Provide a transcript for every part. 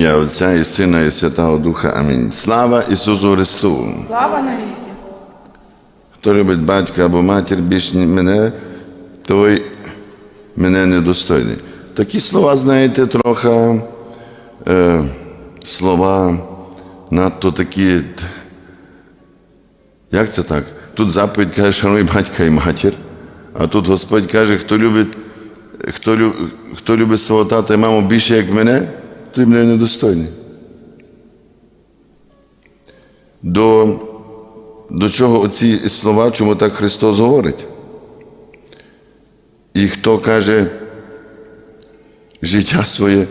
Я Отця і Сина, і Святого Духа. Амінь. Слава Ісусу Христу! Слава навіки! Хто любить батька або матір більш мене, той мене недостойний. Такі слова, знаєте, трохи е, слова надто такі. Як це так? Тут заповідь каже, шануй батька і матір, а тут Господь каже, хто любить, хто, хто любить свого тата і маму більше, як мене, той мене недостойний. До до чого оці слова, чому так Христос говорить? І хто каже, життя своє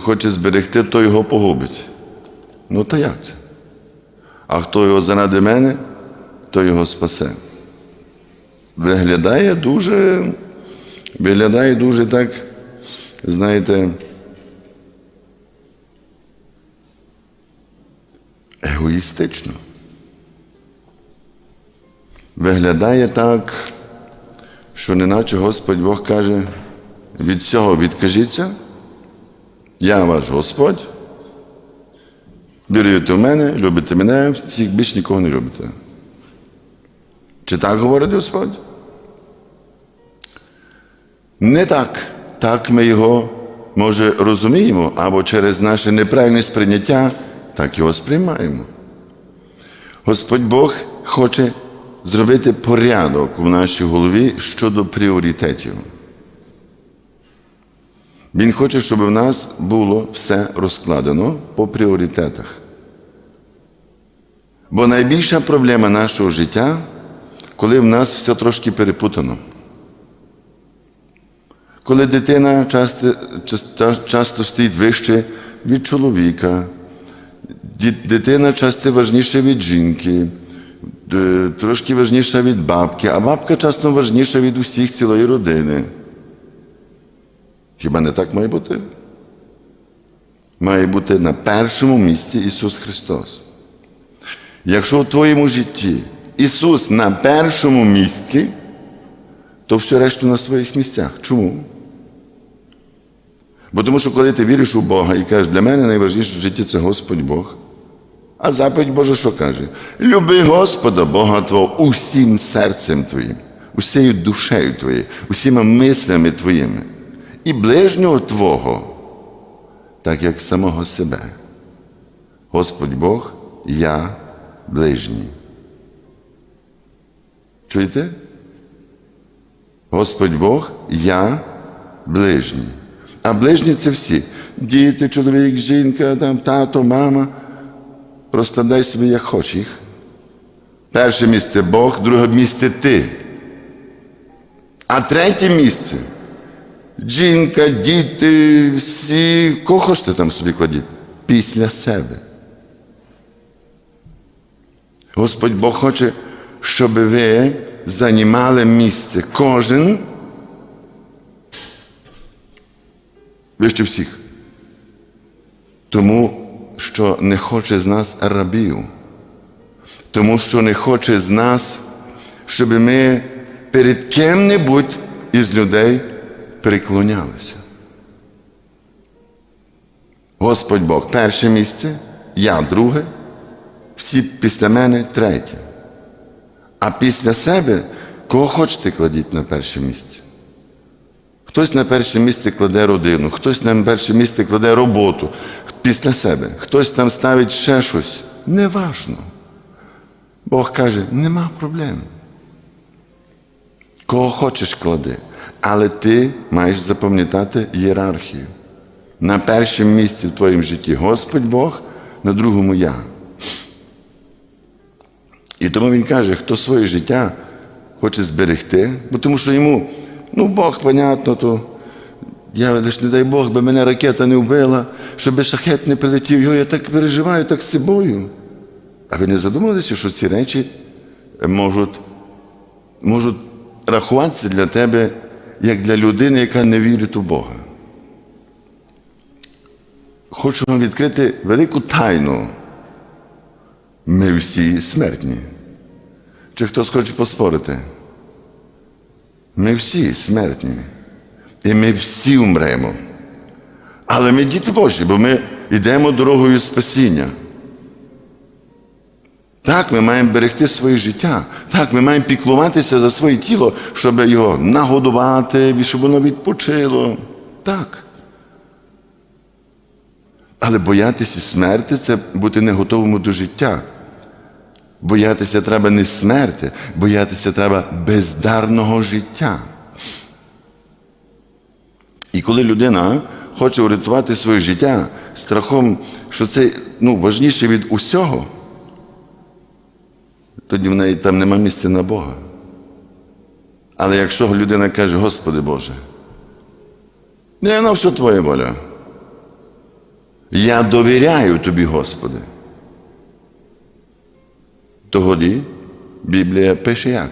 хоче зберегти, то його погубить. Ну то як це? А хто його заради мене, то його спасе. Виглядає дуже, виглядає дуже так, знаєте, егоїстично. Виглядає так, що неначе Господь Бог каже, від цього відкажіться, я ваш Господь, віруєте в мене, любите мене, всіх більш нікого не любите. Чи так говорить Господь? Не так. Так ми його, може, розуміємо, або через наше неправильне сприйняття, так його сприймаємо. Господь Бог хоче зробити порядок в нашій голові щодо пріоритетів. Він хоче, щоб в нас було все розкладено по пріоритетах. Бо найбільша проблема нашого життя, коли в нас все трошки перепутано. Коли дитина часто, часто, стоїть вище від чоловіка, дитина часто важніша від жінки, е, трошки важніша від бабки, а бабка часто важніша від усіх цілої родини. Хіба не так має бути? Має бути на першому місці Ісус Христос. Якщо в твоєму житті Ісус на першому місці, то все решту на своїх місцях. Чому? Бо тому що коли ти віриш у Бога і кажеш, для мене найважливіше в житті це Господь Бог. А заповідь Божа що каже? Люби Господа Бога Твого усім серцем Твоїм, усією душею Твоєю, усіма мислями Твоїми. І ближнього Твого, так як самого себе. Господь Бог, я ближній. Чуєте? Господь Бог, я ближній. А ближні це всі. Діти, чоловік, жінка, там, тато, мама. Просто дай собі, як хочеш їх. Перше місце Бог, друге місце ти. А третє місце жінка, діти, всі, кого хочете там собі кладіть? Після себе. Господь Бог хоче, щоб ви займали місце. Кожен вище всіх. Тому що не хоче з нас рабів. Тому що не хоче з нас, щоб ми перед ким-небудь із людей приклонялися. Господь Бог перше місце, я друге, всі після мене третє. А після себе кого хочете кладіть на перше місце. Хтось на перше місце кладе родину, хтось на перше місце кладе роботу після себе, хтось там ставить ще щось. Неважно. Бог каже, нема проблем. Кого хочеш клади, але ти маєш запам'ятати ієрархію. На першому місці в твоєму житті Господь Бог, на другому я. І тому він каже, хто своє життя хоче зберегти, бо тому що йому, ну Бог, понятно, то я лиш не дай Бог, би мене ракета не вбила, щоб шахет не прилетів, його я так переживаю, так сибою. А ви не задумалися, що ці речі можуть, можуть рахуватися для тебе як для людини, яка не вірить у Бога? Хочу вам відкрити велику тайну. Ми всі смертні. Чи хтось хоче поспорити? Ми всі смертні. І ми всі умремо. Але ми діти Божі, бо ми йдемо дорогою спасіння. Так, ми маємо берегти своє життя. Так, ми маємо піклуватися за своє тіло, щоб його нагодувати, щоб воно відпочило. Так. Але боятися смерти це бути не готовому до життя. Боятися треба не смерти, боятися треба бездарного життя. І коли людина хоче врятувати своє життя страхом, що це ну, важніше від усього, тоді в неї там нема місця на Бога. Але якщо людина каже, Господи Боже, не на все Твоя воля. Я довіряю тобі, Господи. Тоді Біблія пише як?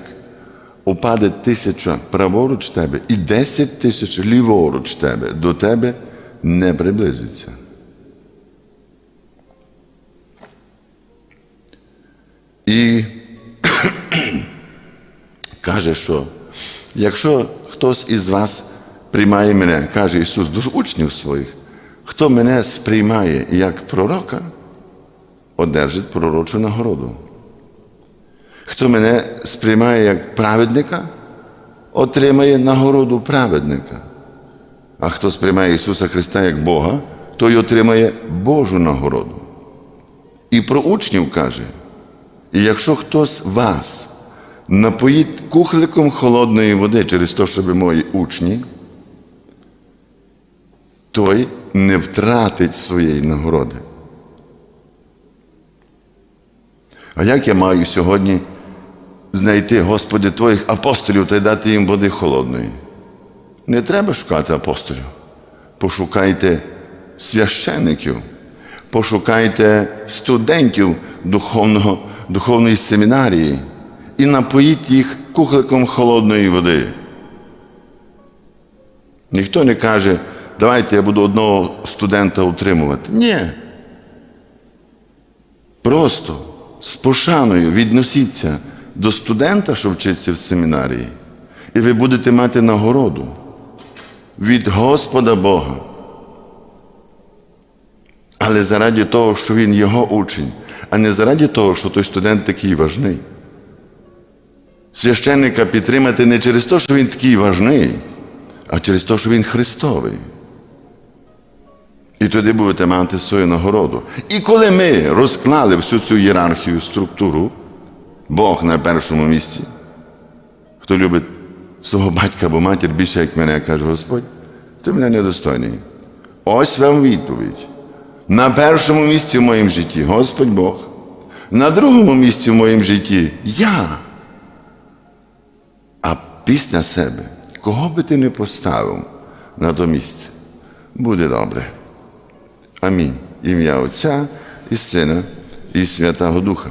Упаде тисяча праворуч тебе і десять тисяч ліворуч тебе, до тебе не приблизиться. І каже, що якщо хтось із вас приймає мене, каже Ісус до учнів своїх, хто мене сприймає як пророка, одержить пророчу нагороду. Хто мене сприймає як праведника, отримає нагороду праведника. А хто сприймає Ісуса Христа як Бога, той отримає Божу нагороду. І про учнів каже: і якщо хтось вас напоїть кухликом холодної води через те, що ви мої учні, той не втратить своєї нагороди. А як я маю сьогодні знайти, Господи, Твоїх апостолів та й дати їм води холодної? Не треба шукати апостолів. Пошукайте священників, пошукайте студентів духовного, духовної семінарії і напоїть їх кухликом холодної води. Ніхто не каже, давайте я буду одного студента утримувати. Ні. Просто з пошаною відносіться до студента, що вчиться в семінарії, і ви будете мати нагороду від Господа Бога. Але заради того, що він його учень, а не заради того, що той студент такий важний. Священника підтримати не через те, що він такий важний, а через те, що він Христовий. І тоді будете мати свою нагороду. І коли ми розклали всю цю ієрархію, структуру, Бог на першому місці, хто любить свого батька або матір більше, як мене, каже Господь, ти мене недостойний. Ось вам відповідь. На першому місці в моєму житті Господь Бог. На другому місці в моєму житті я. А після себе, кого би ти не поставив на то місце, буде добре. Амінь. Ім'я Отця і Сина, і Святого Духа.